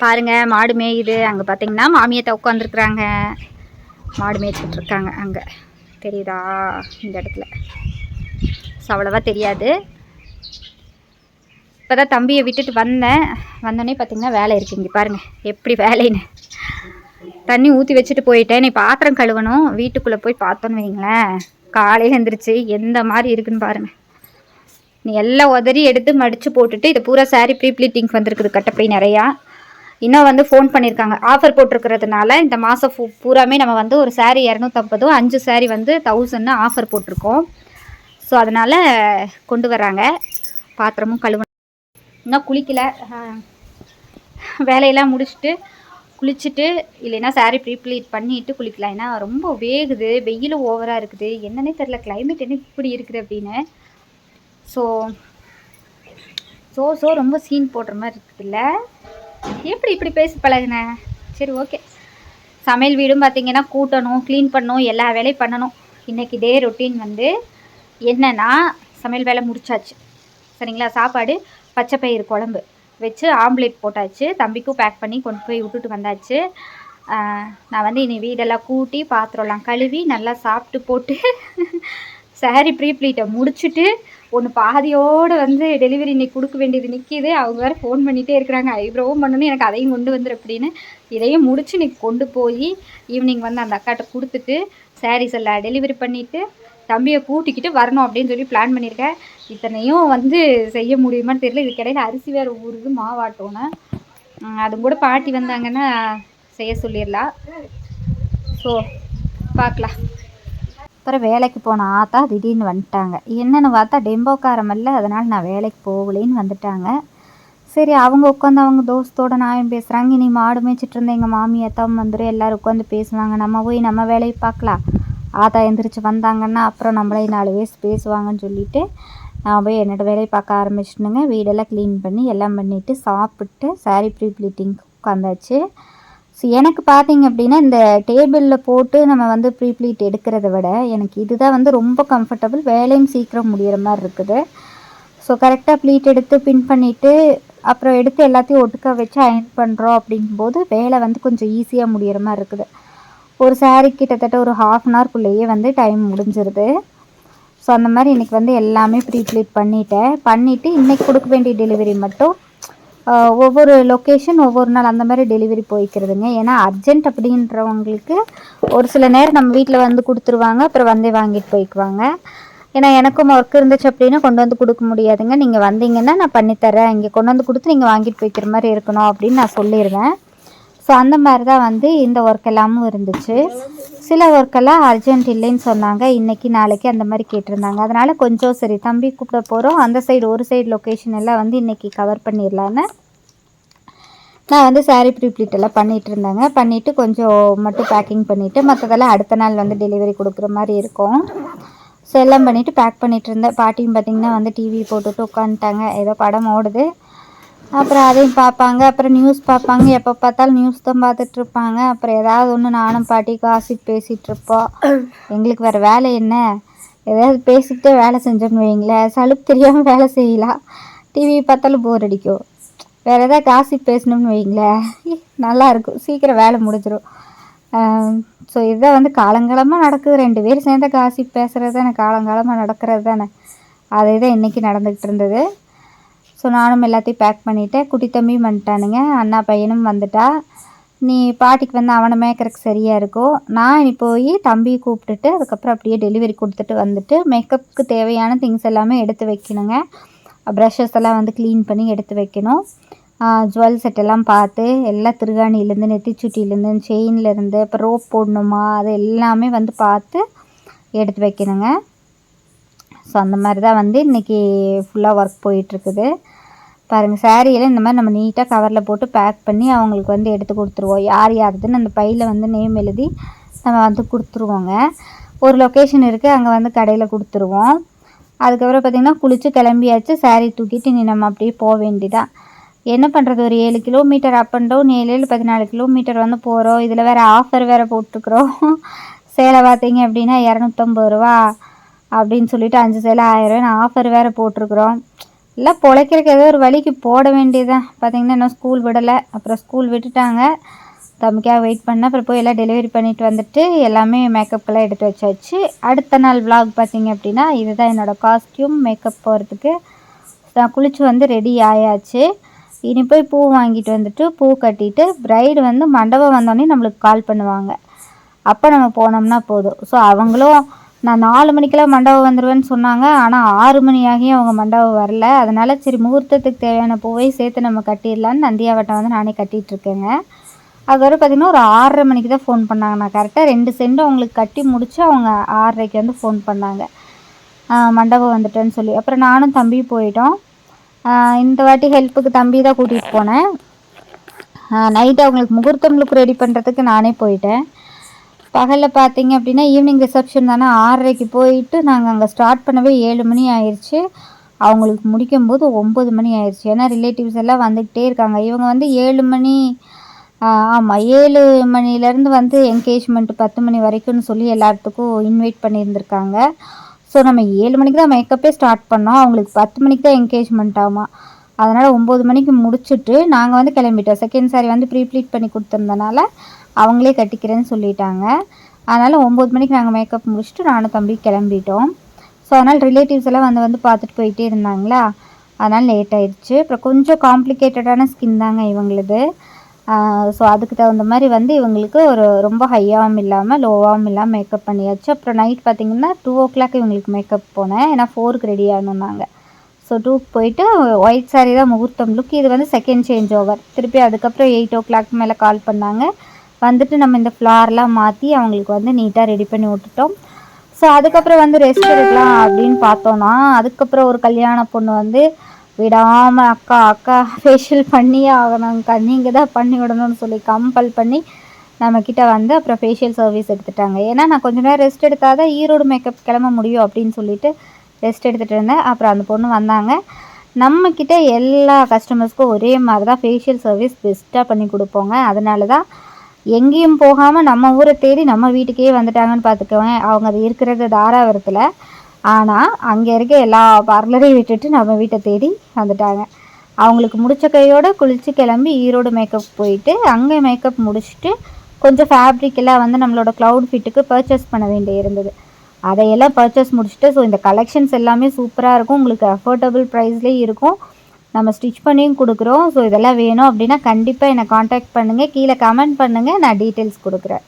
பாருங்க மாடு மேயுது. அங்கே பார்த்தீங்கன்னா மாமியத்தை உட்காந்துருக்குறாங்க மாடு மேய்ச்சிட்டு இருக்காங்க அங்கே. தெரியுதா இந்த இடத்துல? ஸோ அவ்வளோவா தெரியாது. இப்போ தான் தம்பியை விட்டுட்டு வந்தேன். வந்தோடனே பார்த்தீங்கன்னா வேலை இருக்குது இங்கே பாருங்கள் எப்படி வேலைன்னு. தண்ணி ஊற்றி வச்சுட்டு போயிட்டேன். நீ பாத்திரம் கழுவணும். வீட்டுக்குள்ளே போய் பார்த்தோன்னு வைங்களேன். காலையில் எழுந்திரிச்சு எந்த மாதிரி இருக்குன்னு பாருங்கள் நீ எல்லாம் உதறி எடுத்து மடித்து போட்டுட்டு இது பூரா சாரி ப்ரீ ப்ளீட்டிங் வந்திருக்குது கட்டப்பை நிறையா. இன்னும் வந்து ஃபோன் பண்ணியிருக்காங்க ஆஃபர் போட்டிருக்கிறதுனால இந்த மாதம் ஃபு பூராமே நம்ம வந்து ஒரு சாரீ இரநூத்தம்பதும் அஞ்சு சாரீ வந்து தௌசண்ட்னு ஆஃபர் போட்டிருக்கோம். ஸோ அதனால் கொண்டு வராங்க பாத்திரமும் கழுவ இன்னும் குளிக்கல. வேலையெல்லாம் முடிச்சுட்டு குளிச்சுட்டு இல்லைன்னா saree ப்ரீப்ளீட் பண்ணிட்டு குளிக்கலாம். ஏன்னா ரொம்ப வேகுது. வெயிலும் ஓவராக இருக்குது. என்னன்னே தெரில கிளைமேட் என்ன இப்படி இருக்குது அப்படின்னு. ஸோ ஸோ ஸோ ரொம்ப சீன் போடுற மாதிரி இருக்குதுல்ல. எப்படி இப்படி பேசி பழகுன? சரி ஓகே சமையல் வீடும் பார்த்தீங்கன்னா கூட்டணும் க்ளீன் பண்ணணும் எல்லா வேலையும் பண்ணணும். இன்றைக்கி டே ரொட்டீன் வந்து என்னன்னா சமையல் வேலை முடிச்சாச்சு. சரிங்களா? சாப்பாடு பச்சை பயிறு குழம்பு வச்சு ஆம்லேட் போட்டாச்சு. தம்பிக்கும் பேக் பண்ணி கொண்டு போய் விட்டுட்டு வந்தாச்சு. நான் வந்து இனி வீடெல்லாம் கூட்டி பாத்திரம்லாம் கழுவி நல்லா சாப்பிட்டு போட்டு சாரி ப்ரீ ப்ளீட்டை முடிச்சுட்டு ஒன்று பாதியோடு வந்து டெலிவரி இன்னைக்கு கொடுக்க வேண்டியது நிற்கிது அவங்க வேறு ஃபோன் பண்ணிகிட்டே இருக்கிறாங்க. ஐப்ரோவும் பண்ணணும். எனக்கு அதையும் கொண்டு வந்துரு அப்படின்னு இதையும் முடிச்சு இன்னைக்கு கொண்டு போய் ஈவினிங் வந்து அந்த அக்காட்ட கொடுத்துட்டு சாரீஸ் எல்லாம் டெலிவரி பண்ணிவிட்டு தம்பியை கூட்டிக்கிட்டு வரணும் அப்படின்னு சொல்லி பிளான் பண்ணியிருக்கேன். இத்தனையும் வந்து செய்ய முடியுமான்னு தெரியல. இதுக்கிடையில அரிசி வேறு ஊறுது மாவாட்டோன்னு. அதுவும் கூட பாட்டி வந்தாங்கன்னா செய்ய சொல்லிடலாம். ஸோ பார்க்கலாம். அப்புறம் வேலைக்கு போன ஆத்தா திடீர்னு வந்துட்டாங்க. என்னென்னு பார்த்தா டெம்போக்காரம் இல்லை அதனால் நான் வேலைக்கு போகலேன்னு வந்துட்டாங்க. சரி அவங்க உட்காந்து அவங்க தோஸ்தோட நாயும் பேசுகிறாங்க இனி மாடு மேய்ச்சிட்டு இருந்த எங்கள் மாமி அத்தாவும் வந்துடும் எல்லோரும் உட்காந்து பேசுவாங்க. நம்ம போய் நம்ம வேலையை பார்க்கலாம். ஆத்தா எந்திரிச்சு வந்தாங்கன்னா அப்புறம் நம்மளே நாலு வயசு பேசுவாங்கன்னு சொல்லிட்டு நான் போய் என்னோட வேலையை பார்க்க ஆரம்பிச்சிட்டுங்க வீடெல்லாம் க்ளீன் பண்ணி எல்லாம் பண்ணிவிட்டு சாப்பிட்டு சாரி ப்ரீ ப்ளீட்டிங் உட்காந்தாச்சு. ஸோ எனக்கு பார்த்தீங்க அப்படின்னா இந்த டேபிளில் போட்டு நம்ம வந்து ப்ரீ ப்ளீட் எடுக்கிறத விட எனக்கு இதுதான் வந்து ரொம்ப கம்ஃபர்டபுள் வேலையும் சீக்கிரம் முடிகிற மாதிரி இருக்குது. ஸோ கரெக்டாக ப்ளீட் எடுத்து பின் பண்ணிவிட்டு அப்புறம் எடுத்து எல்லாத்தையும் ஒட்டுக்கா வச்சு அயன் பண்ணுறோம் அப்படிங்கும்போது வேலை வந்து கொஞ்சம் ஈஸியாக முடிகிற மாதிரி இருக்குது. ஒரு saree கிட்டத்தட்ட ஒரு ஹாஃப் அன் ஹவர்க்குள்ளேயே வந்து டைம் முடிஞ்சிருது. ஸோ அந்த மாதிரி இன்றைக்கி வந்து எல்லாமே ப்ரீ ப்ளீட் பண்ணிட்டேன். பண்ணிவிட்டு இன்றைக்கி கொடுக்க வேண்டிய டெலிவரி மட்டும் ஒவ்வொரு லொக்கேஷன் ஒவ்வொரு நாள் அந்த மாதிரி டெலிவரி போய்க்கிறதுங்க. ஏன்னா அர்ஜென்ட் அப்படின்றவங்களுக்கு ஒரு சில நேரம் நம்ம வீட்டில் வந்து கொடுத்துருவாங்க அப்புறம் வந்தே வாங்கிட்டு போய்க்குவாங்க. ஏன்னா எனக்கும் ஒர்க் இருந்துச்சு அப்படின்னா கொண்டு வந்து கொடுக்க முடியாதுங்க. நீங்கள் வந்தீங்கன்னா நான் பண்ணித்தரேன். இங்கே கொண்டு வந்து கொடுத்து நீங்கள் வாங்கிட்டு போய்க்கிற மாதிரி இருக்கணும் அப்படின்னு நான் சொல்லிடுவேன் ஸோ அந்த மாதிரி தான் வந்து இந்த ஒர்க் எல்லாமும் இருந்துச்சு. சில ஒர்க்கெல்லாம் அர்ஜென்ட் இல்லைன்னு சொன்னாங்க. இன்னைக்கு நாளைக்கு அந்த மாதிரி கேட்டிருந்தாங்க. அதனால் கொஞ்சம் சரி தம்பி கூப்பிட போகிறோம் அந்த சைடு ஒரு சைடு லொக்கேஷன் எல்லாம் வந்து இன்றைக்கி கவர் பண்ணிடலான்னு நான் வந்து saree ப்ரீப்ளீட் எல்லாம் பண்ணிகிட்டு இருந்தேங்க. பண்ணிவிட்டு கொஞ்சம் மட்டும் பேக்கிங் பண்ணிவிட்டு மற்றதெல்லாம் அடுத்த நாள் வந்து டெலிவரி கொடுக்குற மாதிரி இருக்கும். ஸோ எல்லாம் பண்ணிவிட்டு பேக் பண்ணிகிட்டு இருந்தேன். பாட்டியும் பார்த்திங்கன்னா வந்து டிவி போட்டுட்டு உட்காந்துட்டாங்க. ஏதோ படம் ஓடுது. அப்புறம் அதையும் பார்ப்பாங்க. அப்புறம் நியூஸ் பார்ப்பாங்க. எப்போ பார்த்தாலும் நியூஸ் தான் பார்த்துட்டு இருப்பாங்க அப்புறம் ஏதாவது ஒன்று நானும் பாட்டி காசி பேசிகிட்டு இருப்போம் எங்களுக்கு வேறு வேலை என்ன? ஏதாவது பேசிக்கிட்டே வேலை செஞ்சோம்னு வைங்களேன். சலுப்பு தெரியாமல் வேலை செய்யலாம். டிவி பார்த்தாலும் போர் அடிக்கும். வேறு ஏதாவது காசி பேசணும்னு வைங்களேன். நல்லாயிருக்கும் நல்லா இருக்கும். சீக்கிரம் வேலை முடிஞ்சிடும் ஸோ இதுதான் வந்து காலங்காலமாக நடக்குது. ரெண்டு பேரும் சேர்ந்த காசி பேசுகிறது தானே. காலங்காலமாக நடக்கிறது தானே. அதே தான் இன்றைக்கி நடந்துக்கிட்டு இருந்தது. ஸோ நானும் எல்லாத்தையும் பேக் பண்ணிவிட்டேன் குட்டி தம்பியும் வந்துட்டானுங்க. அண்ணா பையனும் வந்துட்டா. நீ பாட்டிக்கு வந்து அவனை மேய்க்கறதுக்கு சரியாக இருக்கும் நான் இனி போய் தம்பியை கூப்பிட்டுட்டு அதுக்கப்புறம் அப்படியே டெலிவரி கொடுத்துட்டு வந்துட்டு மேக்கப்புக்கு தேவையான திங்ஸ் எல்லாமே எடுத்து வைக்கணுங்க. ப்ரஷஸ் எல்லாம் வந்து க்ளீன் பண்ணி எடுத்து வைக்கணும். ஜுவல் செட் எல்லாம் பார்த்து எல்லாம் திருகாணிலேருந்து நெத்திச்சுட்டியிலேருந்து செயின்லேருந்து இப்போ ரோப் போடணுமா? அது எல்லாமே வந்து பார்த்து எடுத்து வைக்கணுங்க. ஸோ அந்த மாதிரி தான் வந்து இன்றைக்கி ஃபுல்லாக ஒர்க் போயிட்டுருக்குது பாருங்கள் சாரியில் இந்த மாதிரி நம்ம நீட்டாக கவரில் போட்டு பேக் பண்ணி அவங்களுக்கு வந்து எடுத்து கொடுத்துருவோம். யார் யாருதுன்னு அந்த பையில் வந்து நேம் எழுதி நம்ம வந்து கொடுத்துருவோங்க. ஒரு லொக்கேஷன் இருக்குது அங்கே வந்து கடையில் கொடுத்துருவோம். அதுக்கப்புறம் பார்த்திங்கன்னா குளித்து கிளம்பியாச்சு saree தூக்கிட்டு நீ நம்ம அப்படியே போக வேண்டிதான். என்ன பண்ணுறது ஒரு ஏழு கிலோமீட்டர் அப் அண்ட் டவுன் ஏழு ஏழு பதினாலு கிலோமீட்டர் வந்து போகிறோம் இதில் வேறு ஆஃபர் வேறு போட்டுருக்குறோம். சேலை பார்த்தீங்க அப்படின்னா இரநூத்தம்பது ரூபா அப்படின்னு சொல்லிட்டு அஞ்சு சேலை ஆயிரம் ஆஃபர் வேறு போட்டிருக்குறோம். எல்லாம் பிழைக்கிறக்கு ஏதோ ஒரு வழிக்கு போட வேண்டியதுதான். பார்த்தீங்கன்னா இன்னும் ஸ்கூல் விடலை. அப்புறம் ஸ்கூல் விட்டுட்டாங்க. தம்பிக்காக வெயிட் பண்ணேன். அப்புறம் போய் எல்லாம் டெலிவரி பண்ணிட்டு வந்துட்டு எல்லாமே மேக்கப்புக்கெல்லாம் எடுத்து வச்சாச்சு. அடுத்த நாள் விலாக் பார்த்தீங்க அப்படின்னா இதுதான் என்னோடய காஸ்டியூம் மேக்கப் போகிறதுக்கு நான் குளிச்சு வந்து ரெடி ஆயாச்சு. இனி போய் பூ வாங்கிட்டு வந்துட்டு பூ கட்டிட்டு பிரைடு வந்து மண்டபம் வந்தோடனே நம்மளுக்கு கால் பண்ணுவாங்க. அப்போ நம்ம போனோம்னா போதும். ஸோ அவங்களும் நான் நாலு மணிக்கெல்லாம் மண்டபம் வந்துடுவேன்னு சொன்னாங்க. ஆனால் ஆறு மணி ஆகியும் அவங்க மண்டபம் வரல. அதனால் சரி முகூர்த்தத்துக்கு தேவையான பூவை சேர்த்து நம்ம கட்டிடலான்னு நந்தியாவட்டம் வந்து நானே கட்டிகிட்ருக்கேங்க இருக்கேங்க. அது வரை பார்த்திங்கன்னா ஒரு ஆறரை மணிக்கு தான் ஃபோன் பண்ணாங்க. நான் கரெக்டாக ரெண்டு சென்ட் அவங்களுக்கு கட்டி முடிச்சு அவங்க ஆறரைக்கு வந்து ஃபோன் பண்ணாங்க. மண்டபம் வந்துட்டேன்னு சொல்லி. அப்புறம் நானும் தம்பி போயிட்டோம். இந்த வாட்டி ஹெல்ப்புக்கு தம்பி தான் கூட்டிகிட்டு போனேன். நைட்டு அவங்களுக்கு முகூர்த்தங்களுக்கு ரெடி பண்ணுறதுக்கு நானே போயிட்டேன். பகலில் பார்த்தீங்க அப்படின்னா ஈவினிங் ரிசப்ஷன் தானே ஆறரைக்கு போயிட்டு நாங்கள் அங்கே ஸ்டார்ட் பண்ணவே ஏழு மணி ஆயிடுச்சு அவங்களுக்கு முடிக்கும் போது ஒம்பது மணி ஆயிடுச்சு ஏன்னா ரிலேட்டிவ்ஸ் எல்லாம் வந்துக்கிட்டே இருக்காங்க. இவங்க வந்து ஏழு மணி ஆமாம் ஏழு மணிலேருந்து வந்து என்கேஜ்மெண்ட் பத்து மணி வரைக்கும்னு சொல்லி எல்லாத்துக்கும் இன்வைட் பண்ணியிருந்திருக்காங்க. ஸோ நம்ம ஏழு மணிக்கு தான் மேக்கப்பே ஸ்டார்ட் பண்ணோம். அவங்களுக்கு பத்து மணிக்கு தான் என்கேஜ்மெண்ட் ஆமாம் அதனால் ஒம்பது மணிக்கு முடிச்சுட்டு நாங்கள் வந்து கிளம்பிட்டோம். செகண்ட் சாரி வந்து ப்ரீப்ளீட் பண்ணி கொடுத்துருந்தனால அவங்களே கட்டிக்கிறேன்னு சொல்லிட்டாங்க. அதனால் ஒம்பது மணிக்கு நாங்கள் மேக்கப் முடிச்சுட்டு நானும் தம்பி கிளம்பிட்டோம். ஸோ அதனால் ரிலேட்டிவ்ஸ் எல்லாம் வந்து வந்து பார்த்துட்டு போயிட்டே இருந்தாங்களா? அதனால் லேட் ஆயிடுச்சு. அப்புறம் கொஞ்சம் காம்ப்ளிகேட்டடான ஸ்கின் தாங்க இவங்களுது. ஸோ அதுக்கு தகுந்த மாதிரி வந்து இவங்களுக்கு ஒரு ரொம்ப ஹையாகவும் இல்லாமல் லோவாகவும் இல்லாமல் மேக்கப் பண்ணியாச்சு. அப்புறம் நைட் பார்த்திங்கன்னா டூ ஓ கிளாக் இவங்களுக்கு மேக்கப் போனேன். ஏன்னா ஃபோருக்கு ரெடி ஆகணும் நாங்கள் ஸோ டூக்கு போயிட்டு ஒயிட் சாரீ தான் முகூர்த்தம். லுக் இது வந்து செகண்ட் சேஞ்ச் ஓவர் திருப்பி அதுக்கப்புறம் எயிட் ஓ கிளாக் மேலே கால் பண்ணாங்க. வந்துட்டு நம்ம இந்த ஃப்ளார்லாம் மாற்றி அவங்களுக்கு வந்து நீட்டாக ரெடி பண்ணி விட்டுட்டோம். ஸோ அதுக்கப்புறம் வந்து ரெஸ்ட் எடுக்கலாம் அப்படின்னு பார்த்தோன்னா அதுக்கப்புறம் ஒரு கல்யாண பொண்ணு வந்து விடாமல் அக்கா அக்கா ஃபேஷியல் பண்ணியே ஆகணும்க்கா நீங்கள் தான் பண்ணி விடணும்னு சொல்லி கம்பல் பண்ணி நம்மக்கிட்ட வந்து அப்புறம் ஃபேஷியல் சர்வீஸ் எடுத்துட்டாங்க. ஏன்னா நான் கொஞ்ச நேரம் ரெஸ்ட் எடுத்தால் தான் ஈரோடு மேக்கப் கிளம்ப முடியும் அப்படின்னு சொல்லிட்டு ரெஸ்ட் எடுத்துகிட்டு இருந்தேன். அப்புறம் அந்த பொண்ணு வந்தாங்க. நம்மக்கிட்ட எல்லா கஸ்டமர்ஸ்க்கும் ஒரே மாதிரி தான் ஃபேஷியல் சர்வீஸ் பெஸ்ட்டாக பண்ணி கொடுப்போங்க. அதனால தான் எங்கேயும் போகாமல் நம்ம ஊரை தேடி நம்ம வீட்டுக்கே வந்துட்டாங்கன்னு பார்த்துக்குவேன் அவங்க அது இருக்கிறது தாராபுரத்தில். ஆனால் அங்கே இருக்க எல்லா பார்லரையும் விட்டுட்டு நம்ம வீட்டை தேடி வந்துட்டாங்க. அவங்களுக்கு முடிச்ச கையோடு குளித்து கிளம்பி ஈரோடு மேக்கப் போயிட்டு அங்கே மேக்கப் முடிச்சுட்டு கொஞ்சம் ஃபேப்ரிக் எல்லாம் வந்து நம்மளோட க்ளவுட் ஃபிட்டுக்கு பர்ச்சேஸ் பண்ண வேண்டிய இருந்தது. அதையெல்லாம் பர்ச்சேஸ் முடிச்சுட்டு ஸோ இந்த கலெக்ஷன்ஸ் எல்லாமே சூப்பராக இருக்கும். உங்களுக்கு அஃபோர்டபுள் ப்ரைஸ்லேயும் இருக்கும். நம்ம ஸ்டிச் பண்ணியும் கொடுக்குறோம். ஸோ இதெல்லாம் வேணும் அப்படின்னா கண்டிப்பாக என்னை காண்டாக்ட் பண்ணுங்கள் கீழே கமெண்ட் பண்ணுங்கள் நான் டீட்டெயில்ஸ் கொடுக்குறேன்.